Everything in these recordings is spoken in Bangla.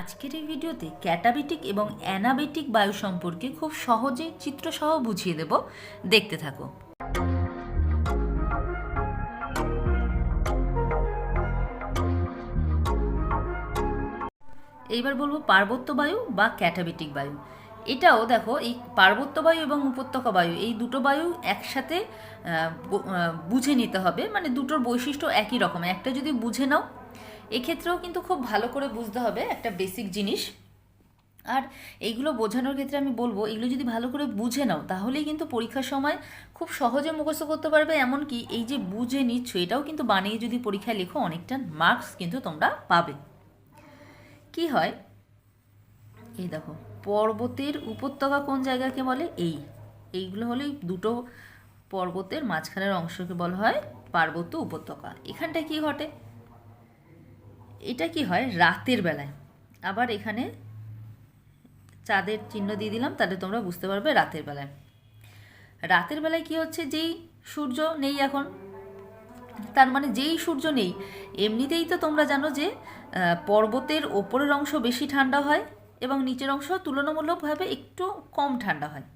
আজকের এই ভিডিওতে ক্যাটাবেটিক এবং অ্যানাবেটিক বায়ু সম্পর্কে খুব সহজে চিত্রসহ বুঝিয়ে দেব। দেখতে থাকো। এইবার বলব পার্বত্য বায়ু বা ক্যাটাবেটিক বায়ু। এটাও দেখো, এই পার্বত্য বায়ু এবং উপত্যকা বায়ু, এই দুটো বায়ু একসাথে বুঝে নিতে হবে। মানে দুটোর বৈশিষ্ট্য একই রকম। একটা যদি বুঝে নাও এক্ষেত্রেও কিন্তু খুব ভালো করে বুঝতে হবে একটা বেসিক জিনিস। আর এইগুলো বোঝানোর ক্ষেত্রে আমি বলব, এগুলো যদি ভালো করে বুঝে নাও, তাহলেই কিন্তু পরীক্ষার সময় খুব সহজে মুখস্থ করতে পারবে। এমনকি এই যে বুঝে নিচ্ছ, এটাও কিন্তু বানিয়ে যদি পরীক্ষায় লেখো, অনেকটা মার্কস কিন্তু তোমরা পাবে। কি হয়? এই দেখো, পর্বতের উপত্যকা কোন জায়গাকে বলে? এই। এইগুলো হলেই দুটো পর্বতের মাঝখানের অংশকে বলা হয় পার্বত্য উপত্যকা। এখানটায় কি ঘটে? এটা কি হয়? রাতের বেলায়। আবার এখানে চাঁদের চিহ্ন দিয়ে দিলাম, তাহলে তোমরা বুঝতে পারবে রাতের বেলায়। রাতের বেলায় কি হচ্ছে? যেই সূর্য নেই এখন, তার মানে যেই সূর্য নেই, এমনিতেই তো তোমরা জানো যে পর্বতের ওপরের অংশ বেশি ঠান্ডা হয় এবং নিচের অংশ তুলনামূলকভাবে একটু কম ঠান্ডা হয়।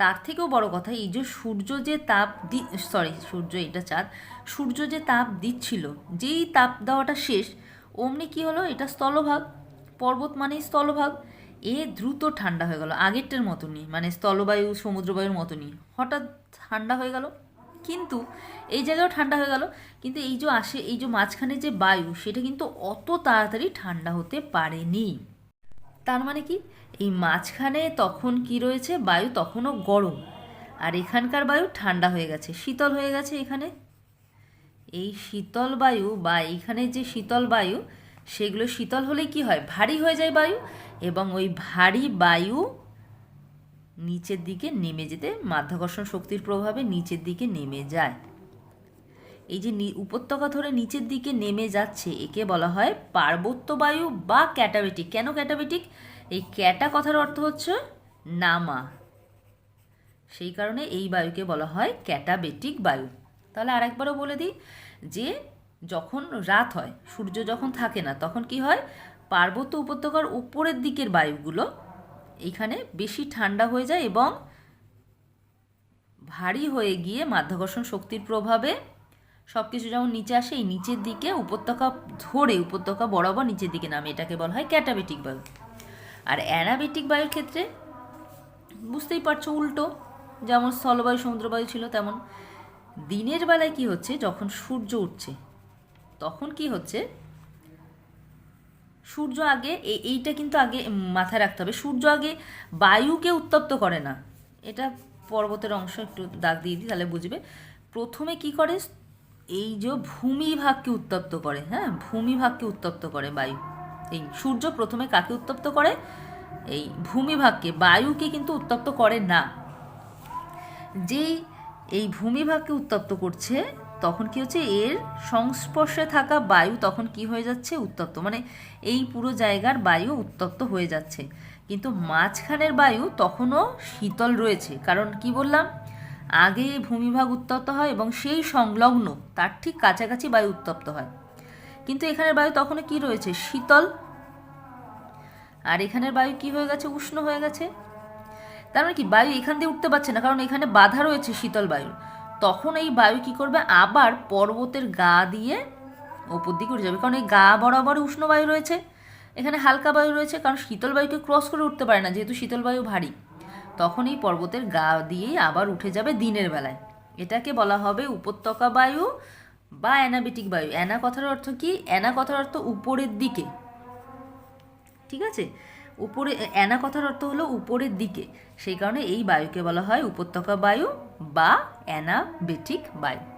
তার থেকেও বড় কথা, এই যে সূর্য যে তাপ দি সরি সূর্য এটা চাঁদ, সূর্য যে তাপ দিচ্ছিল, যেই তাপ দেওয়াটা শেষ, অমনি কি হলো? এটা স্থলভাগ, পর্বত মানেই স্থলভাগ, এ দ্রুত ঠান্ডা হয়ে গেল, আগেরটার মতনই মানে স্থলবায়ু, সমুদ্রবায়ুর মতনই, হঠাৎ ঠান্ডা হয়ে গেল, কিন্তু এই জায়গাও ঠান্ডা হয়ে গেল, কিন্তু এই যে আসে, এই যে মাঝখানে যে বায়ু, সেটা কিন্তু অত তাড়াতাড়ি ঠান্ডা হতে পারেনি। তার মানে কি? এই মাঝখানে তখন কি রয়েছে? বায়ু তখনও গরম। আর এখানকার বায়ু ঠান্ডা হয়ে গেছে। শীতল হয়ে গেছে এখানে। এই শীতল বায়ু বা এইখানে যে শীতল বায়ু, সেগুলো শীতল হলে কি হয়? ভারী হয়ে যায় বায়ু এবং ওই ভারী বায়ু নিচের দিকে নেমে যেতে মাধ্যাকর্ষণ শক্তির প্রভাবে নিচের দিকে নেমে যায়। এই যে উপত্যকা ধরে নিচের দিকে নেমে যাচ্ছে, একে বলা হয় পার্বত্য বায়ু বা ক্যাটাবেটিক। কেন ক্যাটাবেটিক? এই ক্যাটা কথার অর্থ হচ্ছে নামা। সেই কারণে এই বায়ুকে বলা হয় ক্যাটাবেটিক বায়ু। তাহলে আরেকবারও বলে দিই যে, যখন রাত হয়, সূর্য যখন থাকে না, তখন কি হয়? পার্বত্য উপত্যকার উপরের দিকের বায়ুগুলো এখানে বেশি ঠান্ডা হয়ে যায় এবং ভারী হয়ে গিয়ে মাধ্যাকর্ষণ শক্তির প্রভাবে সব কিছু যেমন নিচে আসে, এই নিচের দিকে উপত্যকা ধরে উপত্যকা বরাবর নিচের দিকে নামে, এটাকে বলা হয় ক্যাটাবেটিক বায়ু। আর অ্যানাবেটিক বায়ুর ক্ষেত্রে, বুঝতেই পারছ উল্টো, যেমন স্থলবায়ু, সমুদ্রবায়ু ছিল তেমন। দিনের বেলায় কি হচ্ছে, যখন সূর্য উঠছে, তখন কি হচ্ছে, সূর্য আগে এইটা কিন্তু আগে মাথায় রাখতে হবে। সূর্য আগে বায়ুকে উত্তপ্ত করে না। এটা পর্বতের অংশ, একটু দাগ দিয়ে দিই, তাহলে বুঝবে। প্রথমে কি করে এই যে ভূমিভাগকে উত্তপ্ত করে হ্যাঁ? ভূমিভাগকে উত্তপ্ত করে বায়ু। এই সূর্য প্রথমে কাকে উত্তপ্ত করে? এই ভূমিভাগকে বায়ুকে কিন্তু উত্তপ্ত করে না। যেই এই ভূমিভাগকে উত্তপ্ত করছে, তখন কি হচ্ছে? এর সংস্পর্শে থাকা বায়ু তখন কি হয়ে যাচ্ছে? উত্তপ্ত। মানে এই পুরো জায়গার বায়ু উত্তপ্ত হয়ে যাচ্ছে। কিন্তু মাঝখানের বায়ু তখনও শীতল রয়েছে। কারণ কি বললাম? আগে ভূমিভাগ উত্তপ্ত হয় এবং সেই সংলগ্ন, তার ঠিক কাছাকাছি বায়ু উত্তপ্ত হয়। কিন্তু এখানের বায়ু তখনও কি রয়েছে? শীতল। আর এখানের বায়ু কি হয়ে গেছে? উষ্ণ হয়ে গেছে। তার মানে কি? বায়ু এখান দিয়ে উঠতে পারছে না, কারণ এখানে বাধা রয়েছে শীতল বায়ুর। তখন এই বায়ু কি করবে? আবার পর্বতের গা দিয়ে ওপর দিকে উঠে যাবে, কারণ এই গা বরাবর উষ্ণ বায়ু রয়েছে। এখানে হালকা বায়ু রয়েছে, কারণ শীতল বায়ুকে ক্রস করে উঠতে পারে না, যেহেতু শীতল বায়ু ভারী। তখন এই পর্বতের গা দিয়েই আবার উঠে যাবে দিনের বেলায়। এটাকে বলা হবে উপত্যকা বায়ু বা অ্যানাবেটিক বায়ু। অ্যানা কথার অর্থ কি? অ্যানা কথার অর্থ উপরের দিকে। ঠিক আছে? উপরে, অ্যানা কথার অর্থ হলো উপরের দিকে। সেই কারণে এই বায়ুকে বলা হয় উপত্যকা বায়ু বা অ্যানাবেটিক বায়ু।